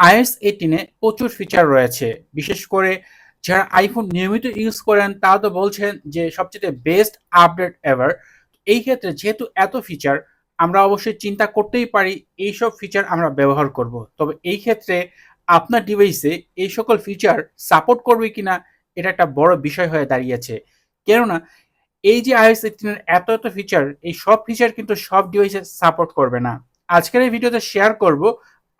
iOS 18 এ প্রচুর feature রয়েছে। বিশেষ করে যারা আইফোন নিয়মিত ইউজ করেন তারা তো বলছেন যে সবচেয়ে বেস্ট আপডেট এভার। এই ক্ষেত্রে যেহেতু এত ফিচার আমরা অবশ্যই চিন্তা করতেই পারি এইসব ফিচার আমরা ব্যবহার করব। তবে এই ক্ষেত্রে আপনার ডিভাইসে এই সকল ফিচার সাপোর্ট করবে কিনা এটা একটা বড় বিষয় হয়ে দাঁড়িয়েছে। কেননা এই যে আইএস 18 এর এত, এত ফিচার এই সব ফিচার কিন্তু সব ডিভাইসে সাপোর্ট করবে না। আজকের এই ভিডিওতে শেয়ার করব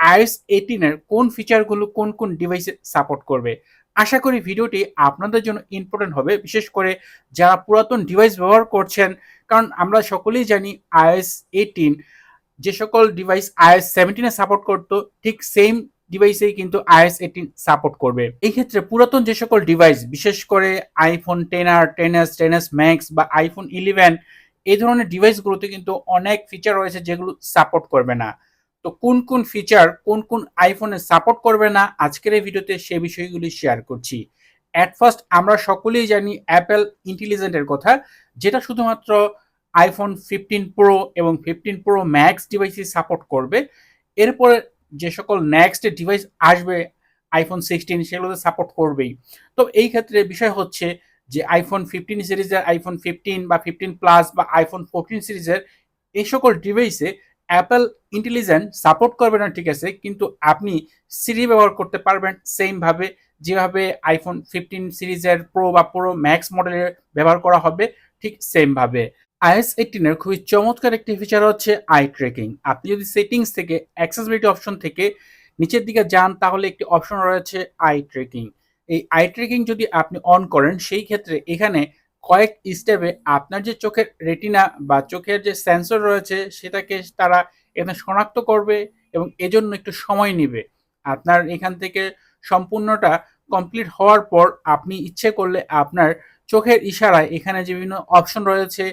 18 এর কোন ফিচারগুলো কোন, কোন ডিভাইসে সাপোর্ট করবে। আশা করি ভিডিওটি আপনাদের জন্য ইম্পর্টেন্ট হবে। বিশেষ করে যারা পুরাতন ডিভাইস ব্যবহার করছেন। কারণ আমরা সকলেই জানি iOS 18 যে সকল ডিভাইস 17 এ সাপোর্ট করত ঠিক সেম ডিভাইসেই কিন্তু iOS 18 সাপোর্ট করবে। এই ক্ষেত্রে পুরাতন যে সকল ডিভাইস বিশেষ করে iPhone XR, XS, XS Max বা iPhone 11 এই ধরনের ডিভাইসগুলোতে কিন্তু অনেক ফিচার রয়েছে যেগুলো সাপোর্ট করবে না। তো কোন, কোন ফিচার কোন, কোন আইফোনে সাপোর্ট করবে না আজকের এই ভিডিওতে সে বিষয়গুলি শেয়ার করছি। এট ফার্স্ট আমরা সকলেই জানি Intelligent এর কথা যেটা শুধুমাত্র iPhone 15 Pro এবং 15 Pro Max ডিভাইসই সাপোর্ট করবে। এরপরে যে সকল নেক্সট ডিভাইস আসবে iPhone 16 সেগুলোতে সাপোর্ট করবেই। তো এই ক্ষেত্রে বিষয় হচ্ছে যে iPhone 15 সিরিজের iPhone 15 বা 15 প্লাস বা iPhone 14 সিরিজের এই সকল ডিভাইসে Apple Intelligent সাপোর্ট করবে না, ঠিক আছে, কিন্তু আপনি সিরি ব্যবহার করতে পারবেন সেম ভাবে, যেভাবে আইফোন 15 সিরিজের প্রো বা প্রো ম্যাক্স মডেলের ব্যবহার করা হবে, ঠিক সেম ভাবে। iOS 18 এর খুবই চমৎকার একটি ফিচার হচ্ছে আই ট্র্যাকিং। আপনি যদি সেটিংস থেকে অ্যাক্সেসিবিলিটি অপশন থেকে নিচের দিকে যান, তাহলে একটি অপশন রয়েছে আই ট্র্যাকিং। এই আই ট্র্যাকিং যদি আপনি অন করেন, সেই ক্ষেত্রে এখানে কয়েক স্টেপে আপনার যে চোখের রেটিনা বা চোখের যে সেন্সর রয়েছে সেটাকে তারা এখানে শনাক্ত করবে এবং এজন্য একটু সময় নিবে। আপনার এখান থেকে সম্পূর্ণটা কমপ্লিট হওয়ার পর আপনি ইচ্ছে করলে আপনার চোখের ইশারায় এখানে যে বিভিন্ন অপশন রয়েছে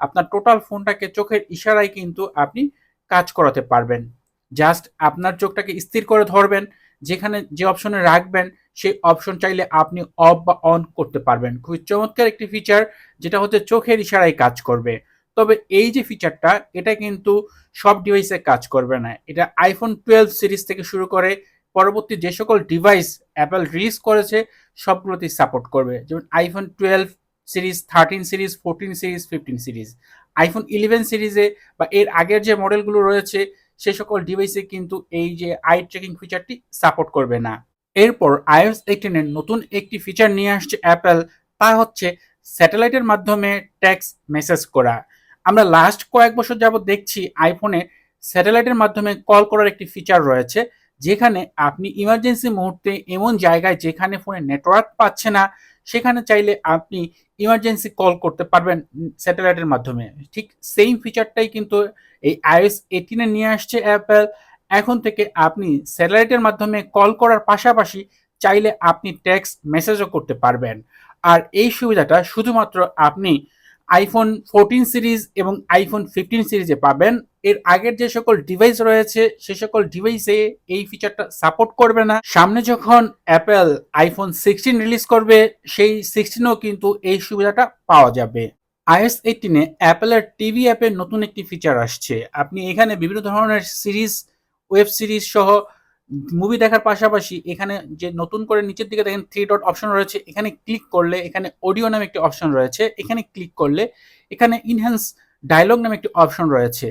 আপনার টোটাল ফোনটাকে চোখের ইশারায় কিন্তু আপনি কাজ করাতে পারবেন। জাস্ট আপনার চোখটাকে স্থির করে ধরবেন, যেখানে যে অপশনে রাখবেন সেই অপশন চাইলে আপনি অফ বা অন করতে পারবেন। খুবই চমৎকার একটি ফিচার যেটা হচ্ছে চোখের ইশারায় কাজ করবে। তবে এই যে ফিচারটা এটা কিন্তু সব ডিভাইসে কাজ করবে না। এটা আইফোন টুয়েলভ সিরিজ থেকে শুরু করে পরবর্তী যে সকল ডিভাইস Apple রিলিজ করেছে সবগুলোতেই সাপোর্ট করবে। যেমন iPhone twelve series, 13 series, 14 series, 15 series. IPhone eleven সিরিজে বা এর আগের যে মডেলগুলো রয়েছে সে সকল ডিভাইসে কিন্তু এই যে আই ট্রেকিং ফিচারটি সাপোর্ট করবে না। এরপর 18 এর নতুন একটি ফিচার নিয়ে আসছে অ্যাপেল তা হচ্ছে স্যাটেলাইটের মাধ্যমে ট্যাক্স মেসেজ করা। আমরা লাস্ট কয়েক বছর যাবৎ দেখছি আইফোনে স্যাটেলাইটের মাধ্যমে কল করার একটি ফিচার রয়েছে, যেখানে আপনি ইমার্জেন্সি মুহূর্তে এমন জায়গায় যেখানে ফোনে নেটওয়ার্ক পাচ্ছে না, সেখানে চাইলে আপনি ইমার্জেন্সি কল করতে পারবেন স্যাটেলাইটের মাধ্যমে ঠিক সেম ফিচারটাই কিন্তু এই iOS 18 এ নিয়ে আসছে অ্যাপেল এখন থেকে আপনি স্যাটেলাইটের মাধ্যমে কল করার পাশাপাশি চাইলে আপনি টেক্সট মেসেজও করতে পারবেন। আর এই সুবিধাটা শুধুমাত্র আপনি আইফোন 14 সিরিজ এবং আইফোন 15 সিরিজে পাবেন। এর আগের যে সকল ডিভাইস রয়েছে, সে সকল ডিভাইসে এই ফিচারটা সাপোর্ট করবে না। সামনে যখন অ্যাপেল আইফোন 16 রিলিজ করবে, সেই 16এও কিন্তু এই সুবিধাটা পাওয়া যাবে। আইএস 18 এ অ্যাপেলের টিভি অ্যাপের নতুন একটি ফিচার আসছে। আপনি এখানে বিভিন্ন ধরনের সিরিজ ওয়েব সিরিজ সহ মুভি দেখার পাশাপাশি এখানে যে নতুন করে নিচের দিকে দেখেন থ্রি ডট অপশন রয়েছে, এখানে ক্লিক করলে এখানে অডিও নামে একটি অপশন রয়েছে, এখানে ক্লিক করলে এখানে ইনহ্যান্স ডায়লগ নামে একটি অপশন রয়েছে।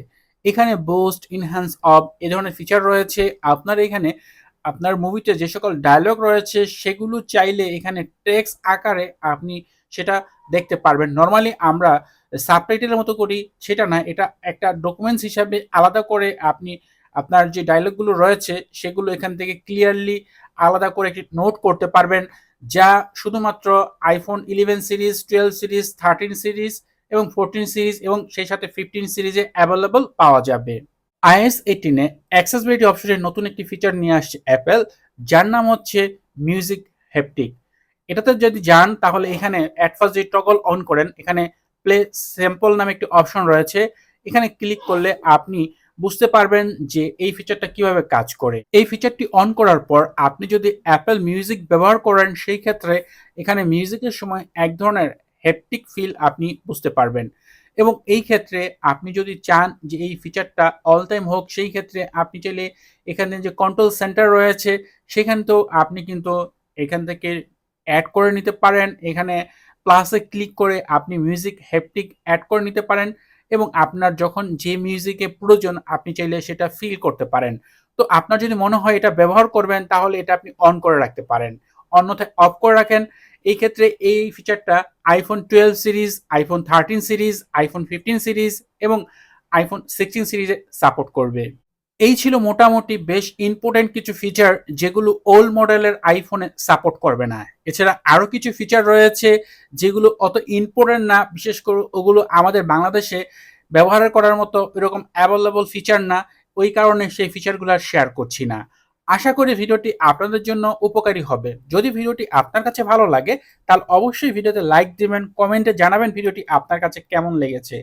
এখানে বোস্ট ইনহ্যান্স অফ এ ধরনের ফিচার রয়েছে। আপনার এখানে আপনার মুভিতে যে সকল ডায়লগ রয়েছে সেগুলো চাইলে এখানে টেক্স আকারে আপনি সেটা দেখতে পারবেন। নর্মালি আমরা সাবটাইটেলের মতো করি, সেটা না, এটা একটা ডকুমেন্টস হিসাবে আলাদা করে আপনি আপনার যে ডায়লগগুলো রয়েছে, সেগুলো এখান থেকে ক্লিয়ারলি আলাদা করে একটি নোট করতে পারবেন, যা শুধুমাত্র iPhone eleven series twelve series thirteen series এবং ফোরটিন সিরিজ এবং সেই সাথে ফিফটিন সিরিজে অ্যাভেলেবল পাওয়া যাবে। আইএস এইটিনে অ্যাক্সেসিবিলিটি অপশনের নতুন একটি ফিচার নিয়ে আসছে অ্যাপেল যার নাম হচ্ছে মিউজিক হেপটিক এটাতে যদি যান, তাহলে এখানে অ্যাট ফার্স্ট যে টগল অন করেন, এখানে প্লে স্যাম্পল নামে একটি অপশন রয়েছে। এখানে ক্লিক করলে আপনি বুঝতে পারবেন যে এই ফিচারটা কীভাবে কাজ করে। এই ফিচারটি অন করার পর আপনি যদি অ্যাপেল মিউজিক ব্যবহার করেন, সেই ক্ষেত্রে এখানে মিউজিকের সময় এক ধরনের হেপটিক ফিল আপনি বুঝতে পারবেন। এবং এই ক্ষেত্রে আপনি যদি চান যে এই ফিচারটা অল টাইম হোক, সেই ক্ষেত্রে আপনি চাইলে এখানে যে কন্ট্রোল সেন্টার রয়েছে, সেখান তো আপনি কিন্তু এখান থেকে অ্যাড করে নিতে পারেন। এখানে প্লাসে ক্লিক করে আপনি মিউজিক হ্যাপটিক অ্যাড করে নিতে পারেন। এবং আপনার যখন যে মিউজিকের প্রয়োজন, আপনি চাইলে সেটা ফিল করতে পারেন। তো আপনার যদি মনে হয় এটা ব্যবহার করবেন, তাহলে এটা আপনি অন করে রাখতে পারেন। অন্যথায় অফ করে রাখেন। এই ক্ষেত্রে এই ফিচারটা iPhone twelve series iPhone thirteen series iPhone fifteen series এবং আইফোন সিক্সটিন সিরিজে সাপোর্ট করবে। এই ছিল মোটামুটি বেশ ইম্পর্টেন্ট কিছু ফিচার যেগুলো ওল্ড মডেলের আইফোনে সাপোর্ট করবে না। এছাড়া আরও কিছু ফিচার রয়েছে যেগুলো অত ইম্পর্টেন্ট না, বিশেষ করে ওগুলো আমাদের বাংলাদেশে ব্যবহার করার মতো এরকম অ্যাভেলেবল ফিচার না, ওই কারণে সেই ফিচারগুলো আর শেয়ার করছি না। আশা করি ভিডিওটি আপনাদের জন্য উপকারী হবে। যদি ভিডিওটি আপনার কাছে ভালো লাগে, তাহলে অবশ্যই ভিডিওতে লাইক দিবেন কমেন্টে জানাবেন ভিডিওটি আপনার কাছে কেমন লেগেছে।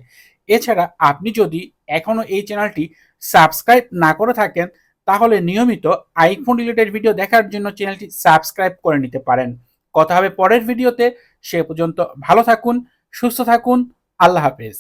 এছাড়া আপনি যদি এখনও এই চ্যানেলটি সাবস্ক্রাইব না করে থাকেন, তাহলে নিয়মিত আইফোন রিলেটেড ভিডিও দেখার জন্য চ্যানেলটি সাবস্ক্রাইব করে নিতে পারেন। কথা হবে পরের ভিডিওতে সে পর্যন্ত ভালো থাকুন, সুস্থ থাকুন। আল্লাহ হাফেজ।